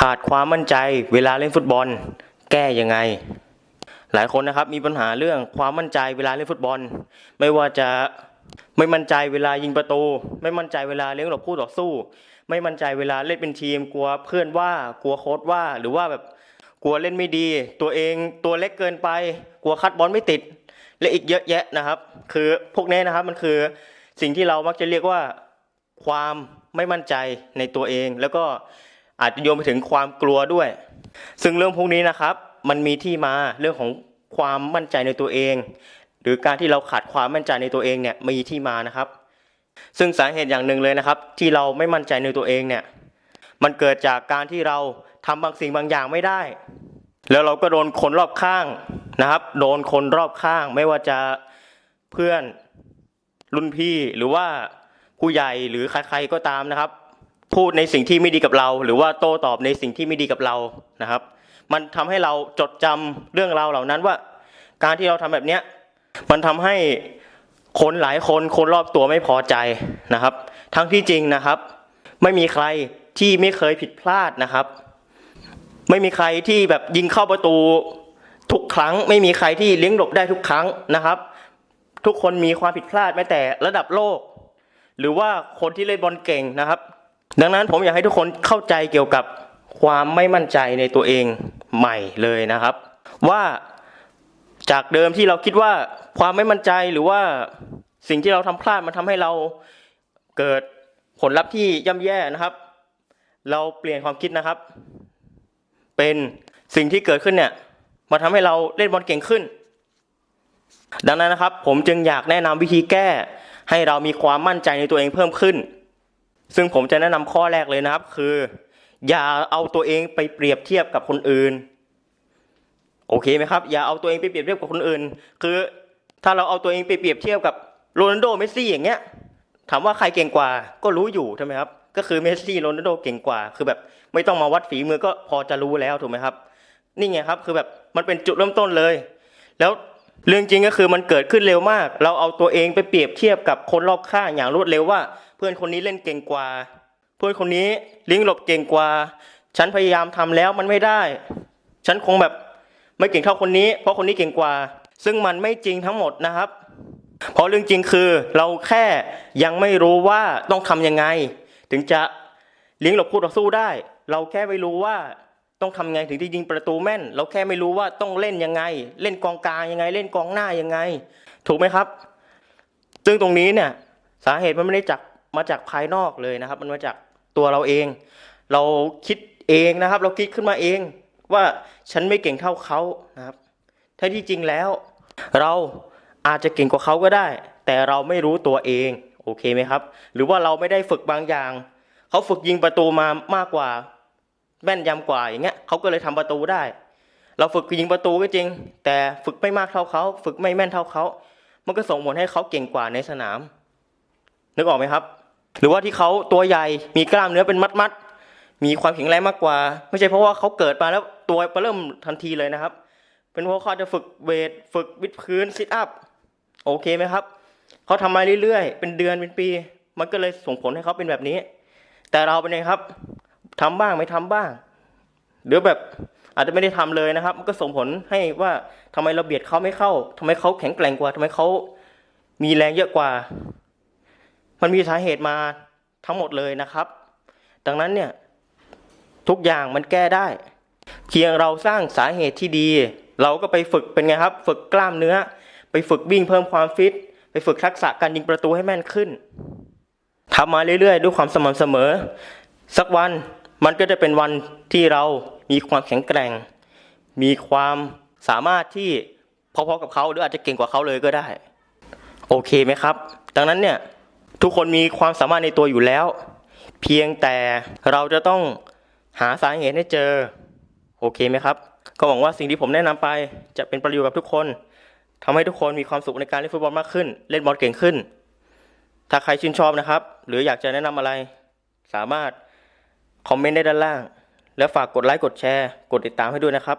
ขาดความมั่นใจเวลาเล่นฟุตบอล แก้ยังไง หลายคนนะครับมีปัญหาเรื่องความมั่นใจเวลาเล่นฟุตบอล ไม่ว่าจะไม่มั่นใจเวลายิงประตู ไม่มั่นใจเวลาเลี้ยงหลบคู่ต่อสู้ ไม่มั่นใจเวลาเล่นเป็นทีม กลัวเพื่อนว่ากลัวโค้ชว่า หรือว่าแบบกลัวเล่นไม่ดี ตัวเองตัวเล็กเกินไป กลัวคัดบอลไม่ติด และอีกเยอะแยะนะครับ คือพวกนี้นะครับมันคือสิ่งที่เรามักจะเรียกว่า ความไม่มั่นใจในตัวเองแล้วก็ อาจจะโยงไปถึงความกลัวด้วย ซึ่งเรื่องพวกนี้นะครับ มันมีที่มาเรื่องของความมั่นใจในตัวเอง หรือการที่เราขาดความมั่นใจในตัวเองเนี่ยมีที่มานะครับ ซึ่งสาเหตุอย่างหนึ่งเลยนะครับ ที่เราไม่มั่นใจในตัวเองเนี่ยมันเกิดจากการที่เราทำบางสิ่งบางอย่างไม่ได้ แล้วเราก็โดนคนรอบข้างนะครับ โดนคนรอบข้าง ไม่ว่าจะเพื่อนรุ่นพี่หรือว่าผู้ใหญ่หรือใครๆก็ตามนะครับ พูดในสิ่งที่ไม่ดีกับเรา หรือว่าโต้ตอบในสิ่งที่ไม่ดีกับเรานะครับ มันทำให้เราจดจำเรื่องราวเหล่านั้นว่า การที่เราทำแบบเนี้ยมันทำให้คนหลายคนคนรอบตัวไม่พอใจนะครับ ทั้งที่จริงนะครับ ไม่มีใครที่ไม่เคยผิดพลาดนะครับ ไม่มีใครที่แบบยิงเข้าประตูทุกครั้ง ไม่มีใครที่เลี้ยงหลบได้ทุกครั้งนะครับ ทุกคนมีความผิดพลาดแม้แต่ระดับโลก หรือว่าคนที่เล่นบอลเก่งนะครับ ดังนั้นผมอยากให้ทุกคนเข้าใจเกี่ยวกับความไม่มั่นใจในตัวเองใหม่เลยนะครับ ว่าจากเดิมที่เราคิดว่าความไม่มั่นใจหรือว่าสิ่งที่เราทำพลาดมันทำให้เราเกิดผลลัพธ์ที่ย่ำแย่นะครับ เราเปลี่ยนความคิดนะครับ เป็นสิ่งที่เกิดขึ้นเนี่ยมาทำให้เราเล่นบอลเก่งขึ้น ดังนั้นนะครับ ผมจึงอยากแนะนำวิธีแก้ ให้เรามีความมั่นใจในตัวเองเพิ่มขึ้น ซึ่งผมจะแนะนำข้อแรกเลยนะครับ คือ อย่าเอาตัวเองไปเปรียบเทียบกับคนอื่น โอเคไหมครับ อย่าเอาตัวเองไปเปรียบเทียบกับคนอื่น คือ ถ้าเราเอาตัวเองไปเปรียบเทียบกับโรนัลโดเมสซี่อย่างเงี้ย ถามว่าใครเก่งกว่า ก็รู้อยู่ใช่ไหมครับ ก็คือเมสซี่โรนัลโดเก่งกว่า คือแบบไม่ต้องมาวัดฝีมือก็พอจะรู้แล้วถูกไหมครับ นี่ไงครับ คือแบบมันเป็นจุดเริ่มต้นเลย แล้ว เรื่องจริงก็คือมันเกิดขึ้นเร็วมาก เราเอาตัวเองไปเปรียบเทียบกับคนรอบข้างอย่างรวดเร็วว่า เพื่อนคนนี้เล่นเก่งกว่า เพื่อนคนนี้ลิงหลบเก่งกว่า ฉันพยายามทำแล้วมันไม่ได้ ฉันคงแบบไม่เก่งเท่าคนนี้ เพราะคนนี้เก่งกว่า ซึ่งมันไม่จริงทั้งหมดนะครับ เพราะเรื่องจริงคือเราแค่ยังไม่รู้ว่าต้องทำยังไง ถึงจะเลี้ยงหลบคู่ต่อสู้ได้ เราแค่ไม่รู้ว่า ต้องทำไงถึงจะยิงประตูแม่น เราแค่ไม่รู้ว่าต้องเล่นยังไง เล่นกองกลางยังไง เล่นกองหน้ายังไง ถูกไหมครับ ซึ่งตรงนี้เนี่ยสาเหตุมันไม่ได้จากมาจากภายนอกเลยนะครับ มันมาจากตัวเราเอง เราคิดเองนะครับ เราคิดขึ้นมาเองว่าฉันไม่เก่งเท่าเขานะครับแท้ที่จริงแล้ว เราอาจจะเก่งกว่าเขาก็ได้ แต่เราไม่รู้ตัวเองโอเคไหมครับ หรือว่าเราไม่ได้ฝึกบางอย่าง เขาฝึกยิงประตูมามากกว่า แม่นยำกว่าอย่างเงี้ยเขาก็เลยทำประตูได้ เราฝึกยิงประตูก็จริง แต่ฝึกไม่มากเท่าเขา ฝึกไม่แม่นเท่าเขา มันก็ส่งผลให้เขาเก่งกว่าในสนาม นึกออกไหมครับ หรือว่าที่เขาตัวใหญ่มีกล้ามเนื้อเป็นมัดมัดมีความแข็งแรงมากกว่า ไม่ใช่เพราะว่าเขาเกิดมาแล้วตัวเริ่มทันทีเลยนะครับ เป็นเพราะเขาจะฝึกเวทฝึกวิดพื้นซิทอัพโอเคไหมครับเขาทำมาเรื่อยๆ เป็นเดือนเป็นปี มันก็เลยส่งผลให้เขาเป็นแบบนี้ แต่เราเป็นไงครับ ทำบ้างไม่ทำบ้าง หรือแบบอาจจะไม่ได้ทำเลยนะครับ มันก็ส่งผลให้ว่าทำไมเราเบียดเขาไม่เข้าทำไมเขาแข็งแกร่งกว่าทำไมเขามีแรงเยอะกว่า มันมีสาเหตุมาทั้งหมดเลยนะครับ ดังนั้นเนี่ยทุกอย่างมันแก้ได้ เพียงเราสร้างสาเหตุที่ดี เราก็ไปฝึกเป็นไงครับ ฝึกกล้ามเนื้อ ไปฝึกวิ่งเพิ่มความฟิต ไปฝึกทักษะการยิงประตูให้แม่นขึ้นทำมาเรื่อยๆ ด้วยความสม่ำเสมอ สักวัน มันก็จะเป็นวันที่เรามีความแข็งแกร่ง มีความสามารถที่พอๆกับเขาหรืออาจจะเก่งกว่าเขาเลยก็ได้ โอเคไหมครับ ดังนั้นเนี่ยทุกคนมีความสามารถในตัวอยู่แล้ว เพียงแต่เราจะต้องหาสาเหตุให้เจอ โอเคไหมครับ ก็หวังว่าสิ่งที่ผมแนะนำไป จะเป็นประโยชน์กับทุกคนทำให้ทุกคนมีความสุขในการเล่นฟุตบอลมากขึ้น เล่นบอลเก่งขึ้น ถ้าใครชื่นชอบนะครับ หรืออยากจะแนะนำอะไร สามารถ คอมเมนต์ได้ด้านล่าง แล้วฝากกดไลค์กดแชร์ กดติดตามให้ด้วยนะครับ